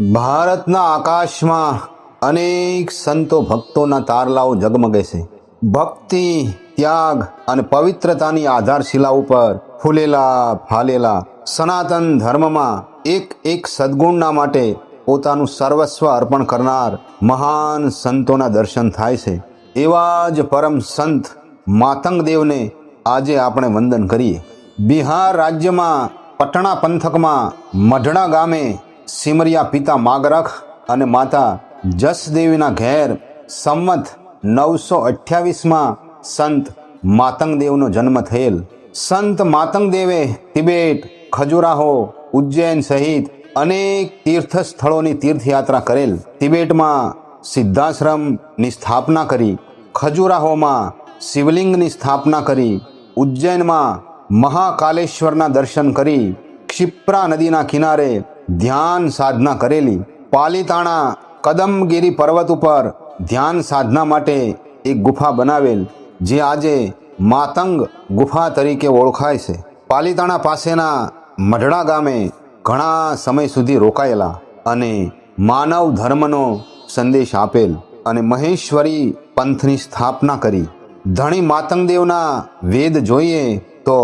ભારતના આકાશમાં અનેક સંતો ભક્તોના તારલાઓ ઝગમગે છે. ભક્તિ, ત્યાગ અને પવિત્રતાની આધારશિલા ઉપર ફૂલેલા, ફાલેલા સનાતન ધર્મમાં એક એક સદગુણના માટે પોતાનું સર્વસ્વ અર્પણ કરનાર મહાન સંતોના દર્શન થાય છે. એવા જ પરમ સંત માતંગદેવને આજે આપણે વંદન કરીએ. બિહાર રાજ્યમાં પટણા પંથકમાં મઢડા ગામે સિમરિયા પિતા માગરખ અને માતા જસદેવીના ઘેર સંમત નવસો અઠ્યાવીસમાં સંત માતંગદેવનો જન્મ થયેલ. સંત માતંગદેવે તિબેટ, ખજુરાહો, ઉજ્જૈન સહિત અનેક તીર્થ સ્થળોની તીર્થયાત્રા કરેલ. તિબેટમાં સિદ્ધાશ્રમની સ્થાપના કરી, ખજુરાહોમાં શિવલિંગની સ્થાપના કરી, ઉજ્જૈનમાં મહાકાલેશ્વરના દર્શન કરી, ક્ષિપ્રા નદીના કિનારે ધ્યાન સાધના કરેલી પાલીતાણા કદમગીરી પર્વત ઉપર ધ્યાન સાધના માટે એક ગુફા બનાવેલ, જે આજે માતંગ ગુફા તરીકે ઓળખાય છે. પાલીતાણા પાસેના મઢડા ગામે ઘણા સમય સુધી રોકાયેલા અને માનવ ધર્મનો સંદેશ આપેલ અને મહેશ્વરી પંથની સ્થાપના કરી. ધણી માતંગદેવના વેદ જોઈએ તો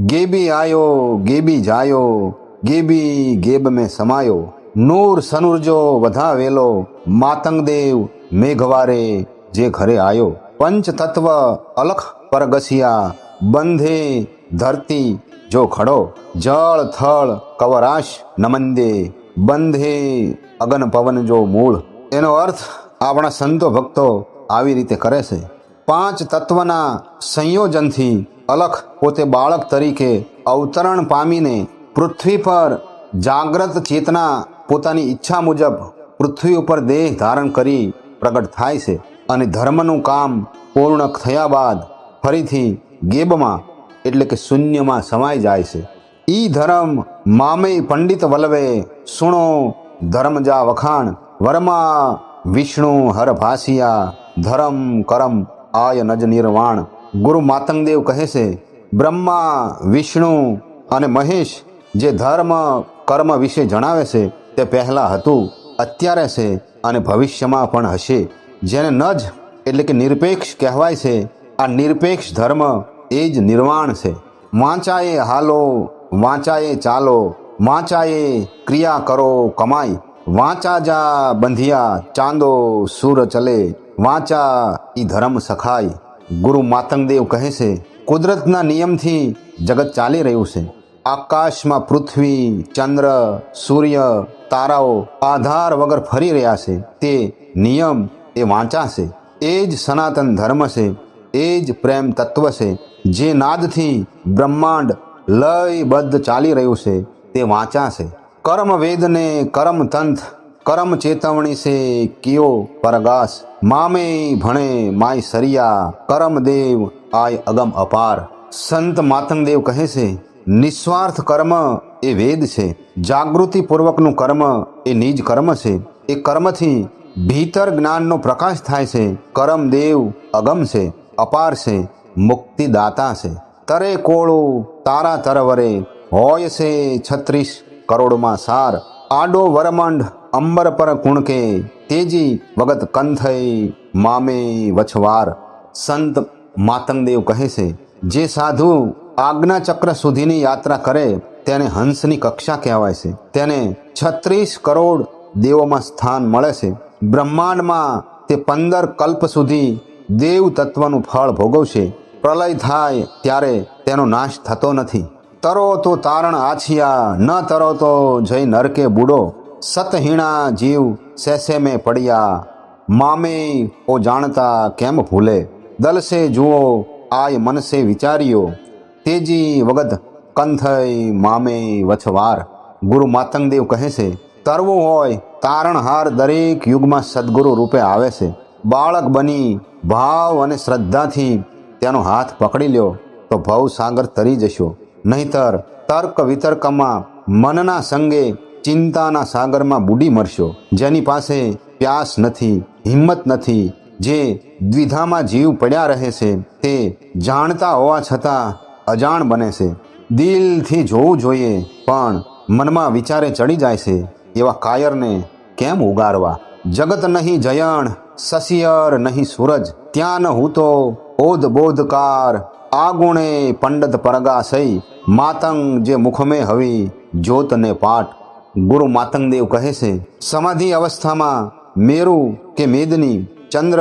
ગેબી આયો, ગેબી જાયો ગેબી ગેબ મેં સમાયો, નૂર સનુરજો વધાવેલો, માતંગદેવ મેઘવારે જે ઘરે આવ્યો પંચ તત્વ અલખ પરગસિયા બંધે ધરતી જો ખડો, જળ થળ કવરાશ નમંદે, બંધે અગન પવન જો મૂળ. એનો અર્થ આપણા સંતો ભક્તો આવી રીતે કરે છે. પાંચ તત્વના સંયોજનથી અલખ પોતે બાળક તરીકે અવતરણ પામીને પૃથ્વી પર જાગ્રત ચેતના પોતાની ઈચ્છા મુજબ પૃથ્વી ઉપર દેહ ધારણ કરી પ્રગટ થાય છે અને ધર્મનું કામ પૂર્ણ થયા બાદ ફરીથી ગેબમાં એટલે કે શૂન્યમાં સમાઈ જાય છે. ઈ ધર્મ મામે પંડિત વલ્લવે સુણો ધર્મજા વખાણ, વર્મા વિષ્ણુ હર ભાસિયા, ધરમ કરમ આય નજ નિર્વાણ. ગુરુ માતંગદેવ કહે છે, બ્રહ્મા, વિષ્ણુ અને મહેશ જે ધર્મ, કર્મ વિશે જણાવે છે, તે પહેલાં હતું, અત્યારે છે અને ભવિષ્યમાં પણ હશે. જેને નજ એટલે કે નિરપેક્ષ કહેવાય છે, આ નિરપેક્ષ ધર્મ એ જ નિર્વાણ છે. વાંચાએ હાલો, વાંચાએ ચાલો, વાંચાએ ક્રિયા કરો કમાઈ. વાંચા જા બંધિયા, ચાંદો સૂર ચલે. વાંચા ઈ ધર્મ સખાય. ગુરુ માતંગદેવ કહે છે, કુદરતના નિયમથી જગત ચાલી રહ્યું છે. આકાશમાં પૃથ્વી, ચંદ્ર, સૂર્ય, તારાઓ આધાર વગર ફરી રહ્યા છે. તે નિયમ એ વાંચા છે. એ જ સનાતન ધર્મ છે. એ જ પ્રેમ તત્વ છે. જે નાદથી બ્રહ્માંડ લયબદ્ધ ચાલી રહ્યું છે, તે વાંચા છે. કર્મ વેદને કર્મ તંથ, કર્મ ચેતવણી છે કિયો પરગાસ. મામે ભણે માય સરિયા કર્મદેવ આય અગમ અપાર. સંત માતંગદેવ કહે છે નિસ્વાર્થ કર્મ એ વેદ છે. જાગૃતિપૂર્વકનું કર્મ એ નિજ કર્મ છે. એ કર્મથી ભીતર જ્ઞાનનો પ્રકાશ થાય છે. કરમ દેવ અગમ છે. અપાર છે. મુક્તિદાતા છે. તરે કોળો તારા તરવરે હોય છે છત્રીસ કરોડમાં સાર. આડો વરમંડ અંબર પર કુણકે તેજી વગત કંથઈ મામે વછવાર. સંત માતંગદેવ કહે છે. જે સાધુ આજ્ઞા ચક્ર સુધીની યાત્રા કરે તેને હંસની કક્ષા કહેવાય છે. તેને છત્રીસ કરોડ દેવોમાં સ્થાન મળે છે. બ્રહ્માંડમાં તે પંદર કલ્પ સુધી દેવ તત્વનું ફળ ભોગવશે. પ્રલય થાય ત્યારે તેનો નાશ થતો નથી. તરો તો તારણ આછિયા, ન તરો તો જય નરકે બુડો. સતહીણા જીવ સેસે મેં પડ્યા. મામે ઓ જાણતા કેમ ભૂલે? દલસે જુઓ, આય મનસે વિચાર્યો. તેજી વગત કંથઈ મામે વછવાર. ગુરુ માતંગદેવ કહે છે, તરવું હોય, તારણહાર દરેક યુગમાં સદગુરુ રૂપે આવે છે. બાળક બની, ભાવ અને શ્રદ્ધાથી તેનો હાથ પકડી લ્યો, તો ભવ સાગર તરી જશો. નહીતર તર્ક વિતર્કમાં, મનના સંગે ચિંતાના સાગરમાં બુડી મરશો. જેની પાસે પ્યાસ નથી, હિંમત નથી, જે દ્વિધામાં જીવ પડ્યા રહે છે, તે જાણતા હોવા છતાં અજાણ બને છે. દિલથી જોવું જોઈએ, પણ મનમાં વિચારે ચડી જાય છે એવા કાયરને કેમ ઉગારવા? જગત નહીં જયણ, સસિયર નહીં સૂરજ. ત્યાં ન હું તો ઓધ બોધકાર ગુણે પંડત પરગાસઈ, માતંગ જે મુખમે હવી જ્યોતને પાઠ. ગુરુ માતંગદેવ કહે છે, સમાધિ અવસ્થામાં મેરુ કે મેદની, ચંદ્ર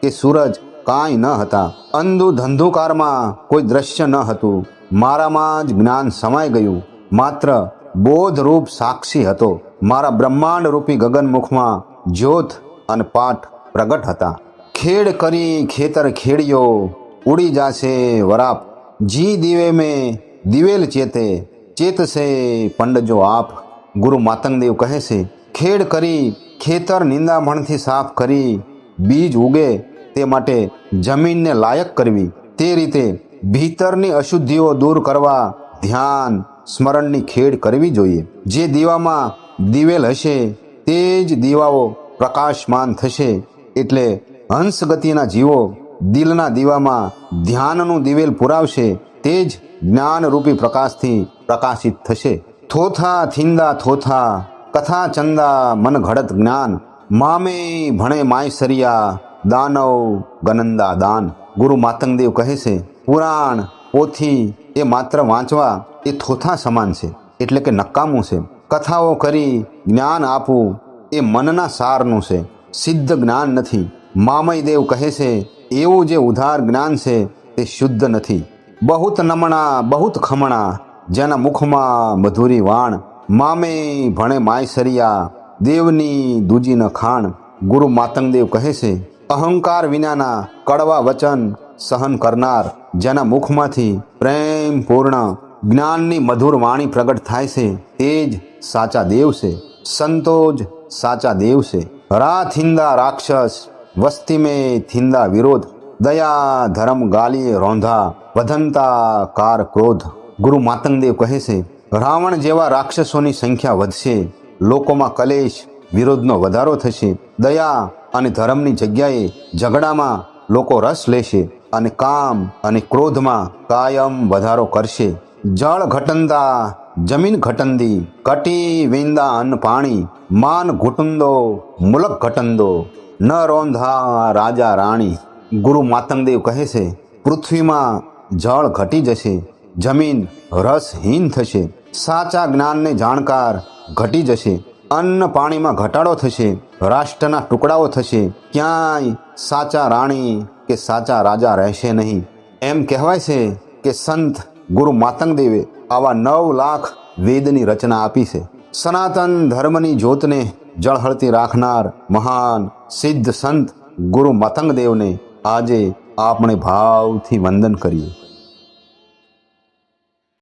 કે સૂરજ કાંઈ ન હતા. અંધુ ધંધુકારમાં કોઈ દ્રશ્ય ન હતું. મારામાં જ જ્ઞાન સમાઈ ગયું. માત્ર બોધરૂપ સાક્ષી હતો. મારા બ્રહ્માંડ રૂપી ગગનમુખમાં જ્યોત અને પાઠ પ્રગટ હતા. ખેડ કરી ખેતર ખેડ્યો. ઉડી જાશે વરાપ. જી દીવે મેં, દિવેલ ચેતે. ચેતશે પંડજો આપ. ગુરુ માતંગદેવ કહે છે ખેડ કરી ખેતર નિંદામણથી સાફ કરી. બીજ ઉગે. તે માટે જમીનને લાયક કરવી. તે રીતે ભીતરની અશુદ્ધિઓ દૂર કરવા ધ્યાન સ્મરણની ખેડ કરવી જોઈએ. જે દીવામાં દિવેલ હશે, તે જ દીવાઓ પ્રકાશમાન થશે. એટલે હંસ ગતિના જીવો દિલના દીવામાં ધ્યાનનું દિવેલ પુરાવશે, તે જ જ્ઞાનરૂપી પ્રકાશથી પ્રકાશિત થશે. થોથા થિંદા થોથા, કથા ચંદા મન ઘડત જ્ઞાન, મામે ભણે માયસરિયા દાનવ ગનંદા દાન. ગુરુ માતંગદેવ કહે છે, પુરાણ, પોથી એ માત્ર વાંચવા એ થોથા સમાન છે, એટલે કે નકામું છે. કથાઓ કરી જ્ઞાન આપવું એ મનના સારનું છે. સિદ્ધ જ્ઞાન નથી. મામયદેવ કહે છે, એવું જે ઉધાર જ્ઞાન છે તે શુદ્ધ નથી. બહુત નમણા, બહુત ખમણા, જેના મુખમાં મધુરી વાણ. મામે ભણે માયસરિયા દેવની દૂજી ન ખાણ. ગુરુ માતંગદેવ કહે છે અહંકાર વિનાના કડવા વચન સહન કરનાર, જેના મુખમાંથી પ્રેમ પૂર્ણ, જ્ઞાનની મધુર વાણી પ્રગટ થાય છે, તે જ સાચા દેવ છે, સંતો જ સાચા દેવ છે. રા થિંદા રાક્ષસ વસ્તી મેં થિંદા વિરોધ, દયા ધર્મ ગાલી રોંધા, વધંતા કાર ક્રોધ. ગુરુ માતંગદેવ કહે છે, રાવણ જેવા રાક્ષસોની સંખ્યા વધશે, લોકોમાં કલેશ, વિરોધનો વધારો થશે, દયા અને ધર્મની જગ્યાએ ઝઘડામાં લોકો રસ લેશે અને કામ અને ક્રોધમાં કાયમ વધારો કરશે. જળ ઘટંદા જમીન ઘટંદી કટી વિંદા અન્ન પાણી, માન ઘૂટંદો મુલક ઘટંદો ન રોંધા રાજા રાણી. ગુરુ માતંગદેવ કહે છે, પૃથ્વીમાં જળ ઘટી જશે, જમીન રસહીન થશે. સાચા જ્ઞાનને જાણકાર ઘટી જશે. અન્ન પાણીમાં ઘટાડો થશે, રાષ્ટ્રના ટુકડાઓ થશે. ક્યાંય સાચા રાણી કે સાચા રાજા રહેશે નહીં. એમ કહેવાય છે કે સંત ગુરુ માતંગદેવે આવા નવ લાખ વેદની રચના આપી છે. સનાતન ધર્મની જ્યોતને જળહળતી રાખનાર મહાન સિદ્ધ સંત ગુરુ માતંગદેવને આજે આપણે ભાવથી વંદન કરીએ.